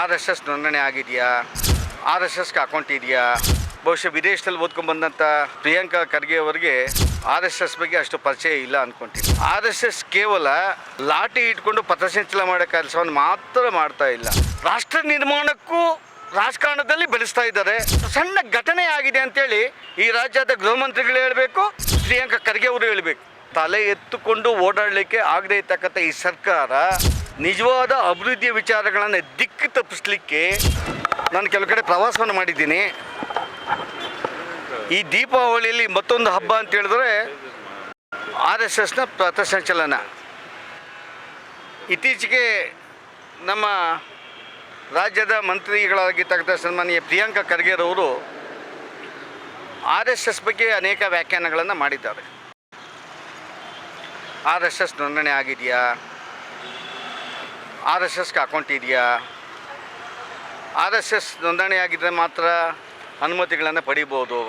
R S S ನೋಂದಣಿ ಆಗಿದೆಯಾ? R S ಎಸ್ಗೆ ಅಕೌಂಟ್ ಇದೆಯಾ? ಬಹುಶಃ ವಿದೇಶದಲ್ಲಿ ಓದ್ಕೊಂಡು ಬಂದಂಥ ಪ್ರಿಯಾಂಕಾ ಖರ್ಗೆ ಅವರಿಗೆ ಆರ್ ಎಸ್ ಎಸ್ ಬಗ್ಗೆ ಅಷ್ಟು ಪರಿಚಯ ಇಲ್ಲ ಅನ್ಕೊಂತೀನಿ. ಆರ್ ಎಸ್ ಎಸ್ ಕೇವಲ ಲಾಟಿ ಇಟ್ಕೊಂಡು ಪಥಸಂಚಲನ ಮಾಡೋ ಕೆಲಸವನ್ನು ಮಾತ್ರ ಮಾಡ್ತಾ ಇಲ್ಲ. ರಾಷ್ಟ್ರ ನಿರ್ಮಾಣಕ್ಕೂ ರಾಜಕಾರಣದಲ್ಲಿ ಬೆಳೆಸ್ತಾ ಇದ್ದಾರೆ. ಸಣ್ಣ ಘಟನೆ ಆಗಿದೆ ಅಂತೇಳಿ ಈ ರಾಜ್ಯದ ಗೃಹ ಮಂತ್ರಿಗಳು ಹೇಳಬೇಕು, ಪ್ರಿಯಾಂಕಾ ಖರ್ಗೆ ಅವರು ಹೇಳಬೇಕು. ತಲೆ ಎತ್ತುಕೊಂಡು ಓಡಾಡಲಿಕ್ಕೆ ಆಗದೇ ಇರ್ತಕ್ಕಂಥ ಈ ಸರ್ಕಾರ ನಿಜವಾದ ಅಭಿವೃದ್ಧಿಯ ವಿಚಾರಗಳನ್ನು ದಿಕ್ಕು ತಪ್ಪಿಸ್ಲಿಕ್ಕೆ ನಾನು ಕೆಲವು ಕಡೆ ಪ್ರವಾಸವನ್ನು ಮಾಡಿದ್ದೀನಿ. ಈ ದೀಪಾವಳಿಯಲ್ಲಿ ಮತ್ತೊಂದು ಹಬ್ಬ ಅಂತ ಹೇಳಿದ್ರೆ ಆರ್ ಎಸ್ ಎಸ್ನ ಪಥಸಂಚಲನ ಇತ್ತೀಚೆಗೆ ನಮ್ಮ ರಾಜ್ಯದ ಮಂತ್ರಿಗಳಾಗಿರ್ತಕ್ಕಂಥ ಸನ್ಮಾನ್ಯ ಪ್ರಿಯಾಂಕಾ ಖರ್ಗೆರವರು ಆರ್ ಎಸ್ ಎಸ್ ಬಗ್ಗೆ ಅನೇಕ ವ್ಯಾಖ್ಯಾನಗಳನ್ನು ಮಾಡಿದ್ದಾರೆ. ಆರ್ ಎಸ್ ಎಸ್ ನೋಂದಣಿ ಆಗಿದೆಯಾ? ಆರ್ ಎಸ್ ಎಸ್ಗೆ ಅಕೌಂಟ್ ಇದೆಯಾ ಆರ್ ಎಸ್ ಎಸ್ ನೋಂದಣಿ ಆಗಿದ್ದರೆ ಮಾತ್ರ ಅನುಮತಿಗಳನ್ನು ಪಡಿಬೋದು.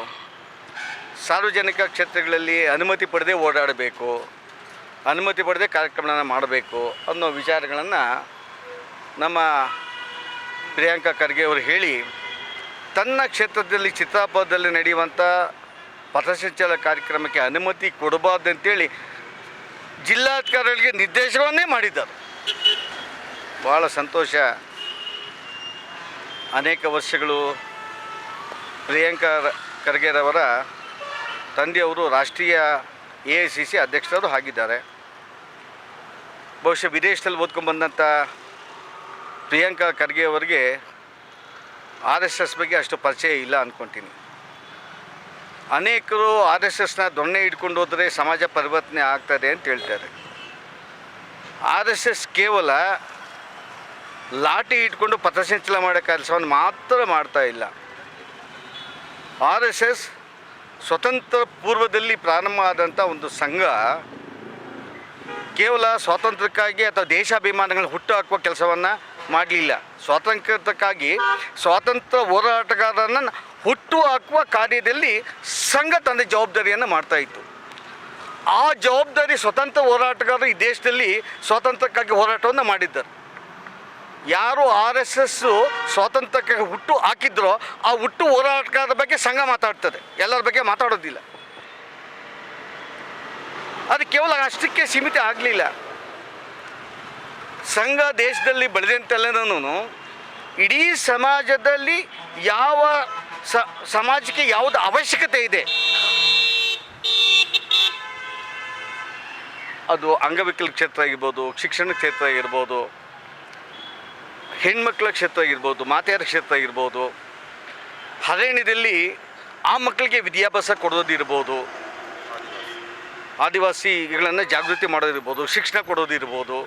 ಸಾರ್ವಜನಿಕ ಕ್ಷೇತ್ರಗಳಲ್ಲಿ ಅನುಮತಿ ಪಡೆದೇ ಓಡಾಡಬೇಕು. ಅನುಮತಿ ಪಡೆದೇ ಕಾರ್ಯಕ್ರಮಗಳನ್ನು ಮಾಡಬೇಕು ಅನ್ನೋ ವಿಚಾರಗಳನ್ನು ನಮ್ಮ ಪ್ರಿಯಾಂಕಾ ಖರ್ಗೆ ಅವರು ಹೇಳಿ, ತನ್ನ ಕ್ಷೇತ್ರದಲ್ಲಿ ಚಿತ್ರಾಪದಲ್ಲಿ ನಡೆಯುವಂಥ ಪಥಸಂಚಲ ಕಾರ್ಯಕ್ರಮಕ್ಕೆ ಅನುಮತಿ ಕೊಡಬಾರ್ದು ಅಂತೇಳಿ ಜಿಲ್ಲಾಧಿಕಾರಿಗಳಿಗೆ ನಿರ್ದೇಶನವನ್ನೇ ಮಾಡಿದ್ದಾರೆ. ಭಾಳ ಸಂತೋಷ. ಅನೇಕ ವರ್ಷಗಳು ಪ್ರಿಯಾಂಕಾ ಖರ್ಗೆರವರ ತಂದೆಯವರು ರಾಷ್ಟ್ರೀಯ ಎ ಐ ಸಿ ಸಿ ಅಧ್ಯಕ್ಷರು ಆಗಿದ್ದಾರೆ. ಬಹುಶಃ ವಿದೇಶದಲ್ಲಿ ಓದ್ಕೊಂಡು ಬಂದಂಥ ಪ್ರಿಯಾಂಕಾ ಖರ್ಗೆ ಅವರಿಗೆ ಆರ್ ಎಸ್ ಎಸ್ ಬಗ್ಗೆ ಅಷ್ಟು ಪರಿಚಯ ಇಲ್ಲ ಅಂದ್ಕೊತೀನಿ ಅನೇಕರು ಆರ್ ಎಸ್ ಎಸ್ನ ದೊಣ್ಣೆ ಹಿಡ್ಕೊಂಡು ಹೋದರೆ ಸಮಾಜ ಪರಿವರ್ತನೆ ಆಗ್ತದೆ ಅಂತ ಹೇಳ್ತಾರೆ. ಆರ್ ಎಸ್ ಎಸ್ ಕೇವಲ ಲಾಠಿ ಇಟ್ಕೊಂಡು ಪಥಸಂಚಲ ಮಾಡೋ ಕೆಲಸವನ್ನು ಮಾತ್ರ ಮಾಡ್ತಾ ಇಲ್ಲ. ಆರ್ ಎಸ್ ಎಸ್ ಸ್ವತಂತ್ರ ಪೂರ್ವದಲ್ಲಿ ಪ್ರಾರಂಭ ಆದಂಥ ಒಂದು ಸಂಘ ಕೇವಲ ಸ್ವಾತಂತ್ರ್ಯಕ್ಕಾಗಿ ಅಥವಾ ದೇಶಾಭಿಮಾನಗಳನ್ನ ಹುಟ್ಟು ಹಾಕುವ ಕೆಲಸವನ್ನು ಮಾಡಲಿಲ್ಲ. ಸ್ವಾತಂತ್ರ್ಯಕ್ಕಾಗಿ ಸ್ವಾತಂತ್ರ್ಯ ಹೋರಾಟಗಾರರನ್ನು ಹುಟ್ಟು ಹಾಕುವ ಕಾರ್ಯದಲ್ಲಿ ಸಂಘ ತನ್ನ ಜವಾಬ್ದಾರಿಯನ್ನು ಮಾಡ್ತಾ ಇತ್ತು. ಆ ಜವಾಬ್ದಾರಿ ಸ್ವತಂತ್ರ ಹೋರಾಟಗಾರರು ಈ ದೇಶದಲ್ಲಿ ಸ್ವಾತಂತ್ರ್ಯಕ್ಕಾಗಿ ಹೋರಾಟವನ್ನು ಮಾಡಿದ್ದಾರೆ. ಯಾರು ಆರ್ ಎಸ್ ಎಸ್ಸು ಸ್ವಾತಂತ್ರ್ಯಕ್ಕೆ ಹುಟ್ಟು ಹಾಕಿದ್ರೋ ಆ ಹುಟ್ಟು ಹೋರಾಟಗಾರರ ಬಗ್ಗೆ ಸಂಘ ಮಾತಾಡ್ತದೆ. ಎಲ್ಲರ ಬಗ್ಗೆ ಮಾತಾಡೋದಿಲ್ಲ. ಅದು ಕೇವಲ ಅಷ್ಟಕ್ಕೆ ಸೀಮಿತ ಆಗಲಿಲ್ಲ. ಸಂಘ ದೇಶದಲ್ಲಿ ಬೆಳೆದಂತೆಲ್ಲನೂ ಇಡೀ ಸಮಾಜದಲ್ಲಿ ಯಾವ ಸಮಾಜಕ್ಕೆ ಯಾವುದು ಅವಶ್ಯಕತೆ ಇದೆ. ಅದು ಅಂಗವಿಕಲ ಕ್ಷೇತ್ರ ಆಗಿರ್ಬೋದು, ಶಿಕ್ಷಣ ಕ್ಷೇತ್ರ ಆಗಿರ್ಬೋದು ಹೆಣ್ಮಕ್ಳ ಕ್ಷೇತ್ರ ಆಗಿರ್ಬೋದು, ಮಾತೆಯರ ಕ್ಷೇತ್ರ ಆಗಿರ್ಬೋದು ಹರಿಯಾಣದಲ್ಲಿ ಆ ಮಕ್ಕಳಿಗೆ ವಿದ್ಯಾಭ್ಯಾಸ ಕೊಡೋದಿರ್ಬೋದು, ಆದಿವಾಸಿಗಳನ್ನು ಜಾಗೃತಿ ಮಾಡೋದಿರ್ಬೋದು, ಶಿಕ್ಷಣ ಕೊಡೋದಿರ್ಬೋದು,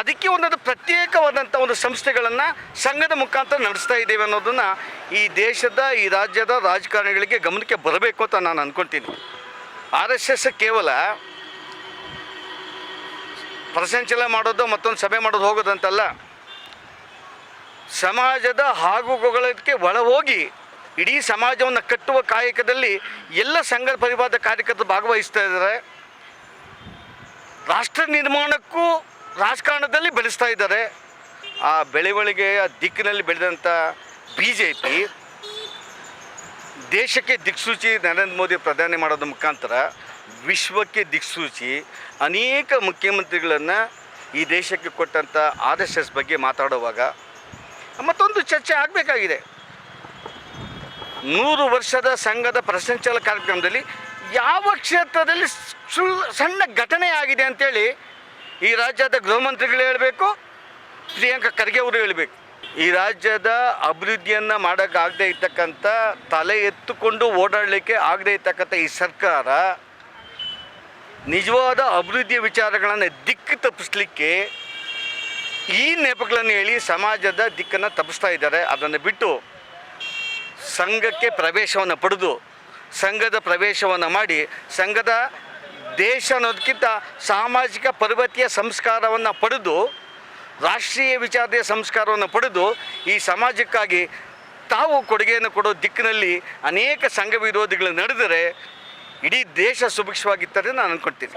ಅದಕ್ಕೆ ಒಂದೊಂದು ಪ್ರತ್ಯೇಕವಾದಂಥ ಒಂದು ಸಂಸ್ಥೆಗಳನ್ನು ಸಂಘದ ಮುಖಾಂತರ ನಡೆಸ್ತಾ ಇದ್ದೇವೆ ಅನ್ನೋದನ್ನು ಈ ದೇಶದ, ಈ ರಾಜ್ಯದ ರಾಜಕಾರಣಿಗಳಿಗೆ ಗಮನಕ್ಕೆ ಬರಬೇಕು ಅಂತ ನಾನು ಅಂದ್ಕೊಳ್ತೀನಿ ಆರ್ ಎಸ್ ಎಸ್ ಕೇವಲ ಪ್ರಸಂಚಲ ಮಾಡೋದು ಮತ್ತೊಂದು ಸಭೆ ಮಾಡೋದು ಹೋಗೋದಂತಲ್ಲ ಸಮಾಜದ ಹಾಗುಗಳಿಗೆ ಒಳ ಹೋಗಿ ಇಡೀ ಸಮಾಜವನ್ನು ಕಟ್ಟುವ ಕಾಯಕದಲ್ಲಿ ಎಲ್ಲ ಸಂಘ ಪರಿವಾರದ ಕಾರ್ಯಕರ್ತರು ಭಾಗವಹಿಸ್ತಾ ಇದ್ದಾರೆ. ರಾಷ್ಟ್ರ ನಿರ್ಮಾಣಕ್ಕೂ ರಾಜಕಾರಣದಲ್ಲಿ ಬೆಳೆಸ್ತಾ ಇದ್ದಾರೆ. ಆ ಬೆಳವಣಿಗೆಯ ದಿಕ್ಕಿನಲ್ಲಿ ಬೆಳೆದಂಥ ಬಿ ಜೆ ಪಿ ದೇಶಕ್ಕೆ ದಿಕ್ಸೂಚಿ ನರೇಂದ್ರ ಮೋದಿ ಪ್ರಧಾನಿ ಮಾಡೋದ್ರ ಮುಖಾಂತರ ವಿಶ್ವಕ್ಕೆ ದಿಕ್ಸೂಚಿ ಅನೇಕ ಮುಖ್ಯಮಂತ್ರಿಗಳನ್ನು ಈ ದೇಶಕ್ಕೆ ಕೊಟ್ಟಂಥ ಆರ್ ಬಗ್ಗೆ ಮಾತಾಡುವಾಗ ಮತ್ತೊಂದು ಚರ್ಚೆ ಆಗಬೇಕಾಗಿದೆ. ನೂರು ವರ್ಷದ ಸಂಘದ ಪ್ರಸಂಚಲ ಕಾರ್ಯಕ್ರಮದಲ್ಲಿ ಯಾವ ಕ್ಷೇತ್ರದಲ್ಲಿ ಸುಳ್ಳು ಸಣ್ಣ ಘಟನೆ ಆಗಿದೆ ಅಂತೇಳಿ ಈ ರಾಜ್ಯದ ಗೃಹ ಮಂತ್ರಿಗಳು ಹೇಳಬೇಕು, ಪ್ರಿಯಾಂಕಾ ಖರ್ಗೆ ಅವರು ಹೇಳಬೇಕು. ಈ ರಾಜ್ಯದ ಅಭಿವೃದ್ಧಿಯನ್ನು ಮಾಡೋಕ್ಕಾಗದೇ ಇರ್ತಕ್ಕಂಥ ತಲೆ ಎತ್ತುಕೊಂಡು ಓಡಾಡಲಿಕ್ಕೆ ಆಗದೇ ಇರ್ತಕ್ಕಂಥ ಈ ಸರ್ಕಾರ ನಿಜವಾದ ಅಭಿವೃದ್ಧಿಯ ವಿಚಾರಗಳನ್ನು ದಿಕ್ಕು ತಪ್ಪಿಸ್ಲಿಕ್ಕೆ ಈ ನೆಪಗಳನ್ನು ಹೇಳಿ ಸಮಾಜದ ದಿಕ್ಕನ್ನು ತಪ್ಪಿಸ್ತಾ ಇದ್ದಾರೆ. ಅದನ್ನು ಬಿಟ್ಟು ಸಂಘಕ್ಕೆ ಪ್ರವೇಶವನ್ನು ಪಡೆದು ಸಂಘದ ಪ್ರವೇಶವನ್ನು ಮಾಡಿ ಸಂಘದ ದೇಶ ಅನ್ನೋದಕ್ಕಿಂತ ಸಾಮಾಜಿಕ ಪರ್ವತೀಯ ಸಂಸ್ಕಾರವನ್ನು ಪಡೆದು ರಾಷ್ಟ್ರೀಯ ವಿಚಾರದ ಸಂಸ್ಕಾರವನ್ನು ಪಡೆದು ಈ ಸಮಾಜಕ್ಕಾಗಿ ತಾವು ಕೊಡುಗೆಯನ್ನು ಕೊಡೋ ದಿಕ್ಕಿನಲ್ಲಿ ಅನೇಕ ಸಂಘ ವಿರೋಧಿಗಳು ನಡೆದರೆ ಇಡೀ ದೇಶ ಸುಭಿಕ್ಷವಾಗಿರ್ತದೆ ನಾನು ಅಂದ್ಕೊಳ್ತೀನಿ